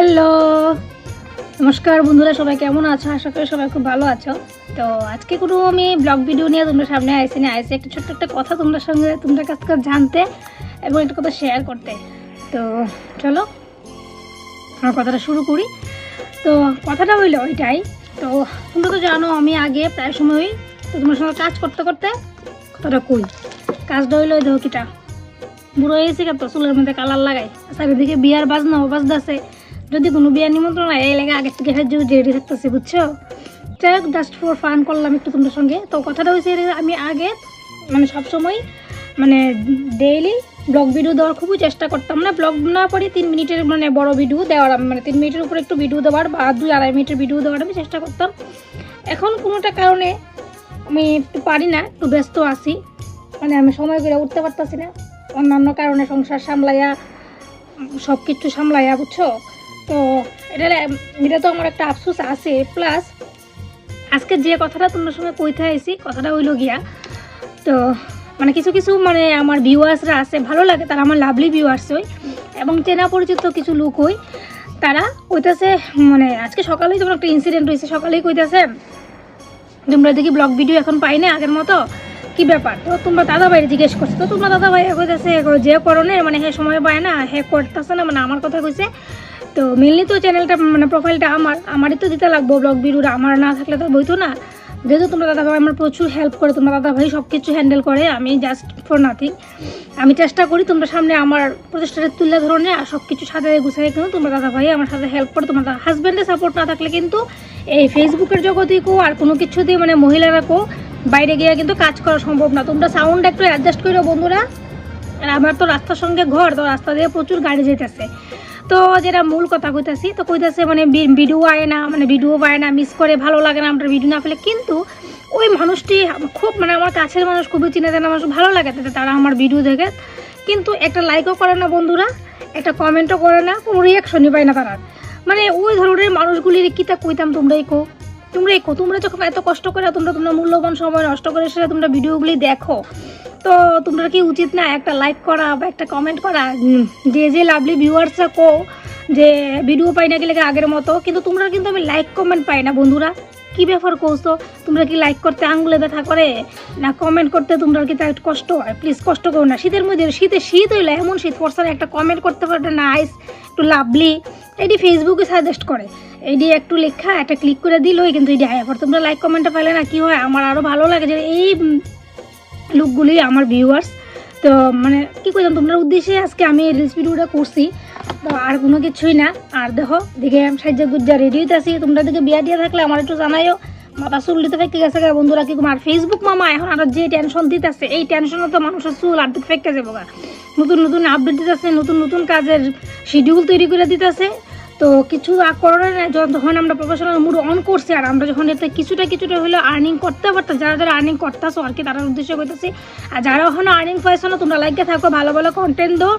Hello. নমস্কার বন্ধুরা, সবাই কেমন আছো? আশা করি সবাই খুব ভালো আছো। তো আজকে কোনো আমি ব্লগ ভিডিও নিয়ে তোমরা সামনে আইসি না। আইসি একটা ছোট্ট একটা কথা তোমরা সঙ্গে, তোমরা কাছ থেকে জানতে এবং একটা কথা শেয়ার করতে। তো চলো, আমার কথাটা শুরু করি। তো কথাটা হইল ওইটাই। তো তোমরা তো জানো, আমি আগে প্রায় সময়ই তো তোমার সঙ্গে কাজ করতে করতে কথাটা কই। কাজটা হইল ওই দেখো কিটা বুড়ো হয়েছে কত চুলের মধ্যে কালার লাগাই। চারিদিকে বিয়ার বাজনা বাজতেছে যদি কোনো বিয়ার নিমন্ত্রণ হয় এই লেগে আগের থেকে হেঁটে রেডি থাকতেছে, বুঝছ? যাই হোক জাস্ট ফর ফান করলাম একটু তোমাদের সঙ্গে। তো কথাটা হয়েছে আমি আগে মানে সবসময় মানে ডেইলি ব্লগ ভিডিও দেওয়ার খুবই চেষ্টা করতাম না। ব্লগ না পরে তিন মিনিটের মানে বড় ভিডিও দেওয়ার মানে তিন মিনিটের উপরে একটু ভিডিও দেওয়ার বা দুই আড়াই মিনিটের ভিডিও দেওয়ার আমি চেষ্টা করতাম। এখন কোনোটা কারণে আমি একটু পারি না, একটু ব্যস্ত আছি। মানে আমি সময় করে উঠতে পারতাছি না। অন্যান্য কারণে সংসার সামলাইয়া সব কিছু সামলাইয়া, বুঝছ? তো এটা এটা তো আমার একটা আফসোস আছে। প্লাস আজকে যে কথাটা তোমার সঙ্গে কইতে আইছি, কথাটা হইল গিয়া, তো মানে কিছু কিছু মানে আমার ভিউয়ার্সরা আছে, ভালো লাগে, তারা আমার লাভলি ভিউয়ার্স হই এবং চেনা পরিচিত কিছু লোক হই তারা কইতাছে মানে আজকে সকালেই তোমার একটা ইনসিডেন্ট হয়েছে সকালেই কইতাছে, তোমরা দেখি ব্লগ ভিডিও এখন পাই না আগের মতো? কি ব্যাপার? তো তোমরা দাদা ভাই জিজ্ঞেস করছ। তো তোমরা দাদা ভাই কইতাছে, যে করণে মানে হে সময় পায় না, হে করতেছে না মানে আমার কথা কইছে তো মেনলি তো চ্যানেলটা মানে প্রোফাইলটা আমার, আমারই তো দিতে লাগবো ব্লগ ভিডিওটা। আমার না থাকলে তো বইতো না। যেহেতু তোমরা দাদা ভাই আমার প্রচুর হেল্প করে, তোমরা দাদা ভাই সব কিছু হ্যান্ডেল করে, আমি জাস্ট ফর নাথিং আমি চেষ্টা করি তোমরা সামনে আমার প্রচেষ্টাটা তুলে ধরনে আর সব কিছু সাথে গুছাই কিন্তু তোমরা দাদা ভাই আমার সাথে হেল্প করে তোমার হাজব্যান্ডের সাপোর্ট না থাকলে কিন্তু এই ফেসবুকের জগতেই কো আর কোনো কিছু দিয়ে মানে মহিলারা কো বাইরে গিয়ে কিন্তু কাজ করা সম্ভব না। তোমরা সাউন্ড একটু অ্যাডজাস্ট করো বন্ধুরা। আর আমার তো রাস্তার সঙ্গে ঘর, তো রাস্তা দিয়ে প্রচুর গাড়ি যেতেছে তো যেটা মূল কথা কইতাছি, তো কইতাছে মানে ভিডিও আয় না মানে ভিডিও পায় না মিস করে ভালো লাগে না আমরা ভিডিও না ফেলে কিন্তু ওই মানুষটি খুব মানে আমার কাছের মানুষ খুবই চিনে জানা মানুষ, ভালো লাগে তারা আমার ভিডিও দেখে। কিন্তু একটা লাইকও করে না বন্ধুরা, একটা কমেন্টও করে না, কোনো রিয়াকশনই পায় না তারা। মানে ওই ধরনের মানুষগুলির কিতা কইতাম তোমরাই কো তোমরাই কো তোমরা যখন এত কষ্ট করে তোমরা তোমরা মূল্যবান সময় নষ্ট করে সেটা তোমরা ভিডিওগুলি দেখো। তো তোমরা কি উচিত না একটা লাইক করা বা একটা কমেন্ট করা? যে যে লাভলি ভিউয়ার্সরা কো যে ভিডিও পাই না গেলে আগের মতো কিন্তু তোমরা কিন্তু আমি লাইক কমেন্ট পাই না বন্ধুরা। কি ব্যাপার কৌছো তোমরা কি লাইক করতে আঙুলে ব্যথা করে? না কমেন্ট করতে তোমরা কি তাই কষ্ট হয়? প্লিজ কষ্ট করো না। শীতের মধ্যে শীতে শীত হইলে এমন শীত পড়ছে একটা কমেন্ট করতে পারবে নাইস একটু লাভলি এটি ফেসবুকে সাজেস্ট করে। এইটি একটু লেখা একটা ক্লিক করে দিলই কিন্তু এটি আয়। তোমরা লাইক কমেন্টটা পাইলে না কি হয়? আমার আরও ভালো লাগে যে এই লুকগুলি আমার ভিউয়ার্স তো মানে কি করলাম তোমরা উদ্দেশ্যে আজকে আমি রিলস ভিডিওটা করছি। তো আর কোনো কিছুই না। আর দেখো, দেখে আমি সাহায্য গুজ্জা রেডি হইতেছি। তোমরা দেখে বিয়া দিয়ে থাকলে আমার একটু জানাইও। মাথা চুল দিতে ফেঁকে গেছে বন্ধুরা, কি আর ফেসবুক মামা? এখন আর যে টেনশন দিতেছে, এই টেনশনে তো মানুষের চুল আর দিকে ফেঁকে যাব নতুন নতুন আপডেট দিতেছে, নতুন নতুন কাজের শিডিউল তৈরি করে দিতেছে। তো কিছু করোনা যখন আমরা প্রফেশনাল মুড অন করছি আর আমরা যখন এতে কিছুটা কিছুটা হলেও আর্নিং করতে পারতাম, যারা যারা আর্নিং করতেছো আর কি তার উদ্দেশ্য করতেছি আর যারা এখনও আর্নিং পাইছো না তোমরা লাইকে থাকো, ভালো ভালো কন্টেন্ট দো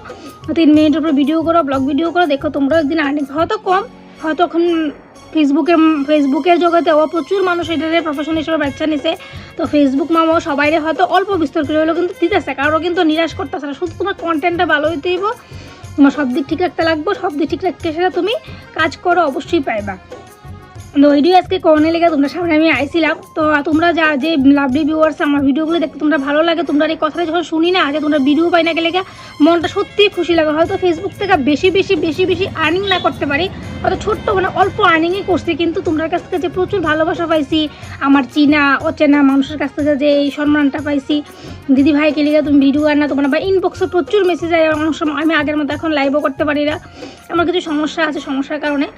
তিন মিনিটের উপরে ভিডিও করো ব্লগ ভিডিও করো, দেখো তোমরা একদিন আর্নিং হয়তো কম, হয়তো এখন ফেসবুকের ফেসবুকের জগতে ও প্রচুর মানুষ এটারে প্রফেশন হিসেবে বাচ্চা নিছে। তো ফেসবুক মামাও সবাই হয়তো অল্প বিস্তর করে হলেও কিন্তু দিতেছে কারও কিন্তু নিরাশ করতেছে না। শুধু তোমার কন্টেন্টটা ভালো হইতে হইব তোমার সব দিক ঠিক রাখতে লাগবো, সব দিক ঠিক রাখতে সেটা তুমি কাজ করো, অবশ্যই পাইবা। ভিডিও আজকে করোনা লেগে তোমরা সামনে আমি আইছিলাম। তো তোমরা যা যে লাভলি ভিউয়ার্স আমার ভিডিওগুলো দেখতে তোমরা ভালো লাগে, তোমরা এই কথাটা যখন শুনি না যে তোমরা ভিডিও পাই না গেলে মনটা সত্যিই খুশি লাগে। হয়তো ফেসবুক থেকে বেশি বেশি বেশি বেশি আর্নিং না করতে পারি, হয়তো ছোট্ট মানে অল্প আর্নিংই করছি, কিন্তু তোমরা কাছ থেকে যে প্রচুর ভালোবাসা পাইছি, আমার চীনা, অচেনা মানুষের কাছ থেকে যে এই সম্মানটা পাইছি, দিদি ভাইকে লিগে তুমি ভিডিও আর না, তোমার বা ইনবক্সে প্রচুর মেসেজ আয় অনেক সময় আমি আগের মতো এখন লাইভও করতে পারি না। আমার কিছু সমস্যা আছে, সমস্যার কারণে।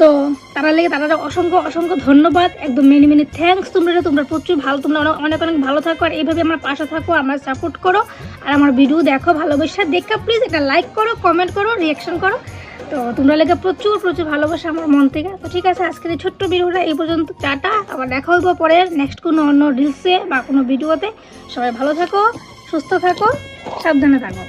তো তারা লেগে তারা অসংখ্য অসংখ্য ধন্যবাদ। একদম মেনি মেনি থ্যাঙ্কস তোমরা তোমরা প্রচুর ভালো, তোমরা অনেক অনেক অনেক ভালো থাকো আর এইভাবে আমার পাশে থাকো, আমার সাপোর্ট করো। আর আমার ভিডিও দেখো, ভালোবাসা দেখো। প্লিজ একটা লাইক করো কমেন্ট করো রিয়াকশন করো। তো তোমরা লেগে প্রচুর প্রচুর ভালোবাসা আমার মন থেকে। তো ঠিক আছে, আজকের এই ছোট্ট ভিডিওটা এই পর্যন্ত। টাটা। আবার দেখা হইব পরে নেক্সট কোনো অন্য রিলসে বা কোনো ভিডিওতে সবাই ভালো থাকো, সুস্থ থাকো, সাবধানে থাকো।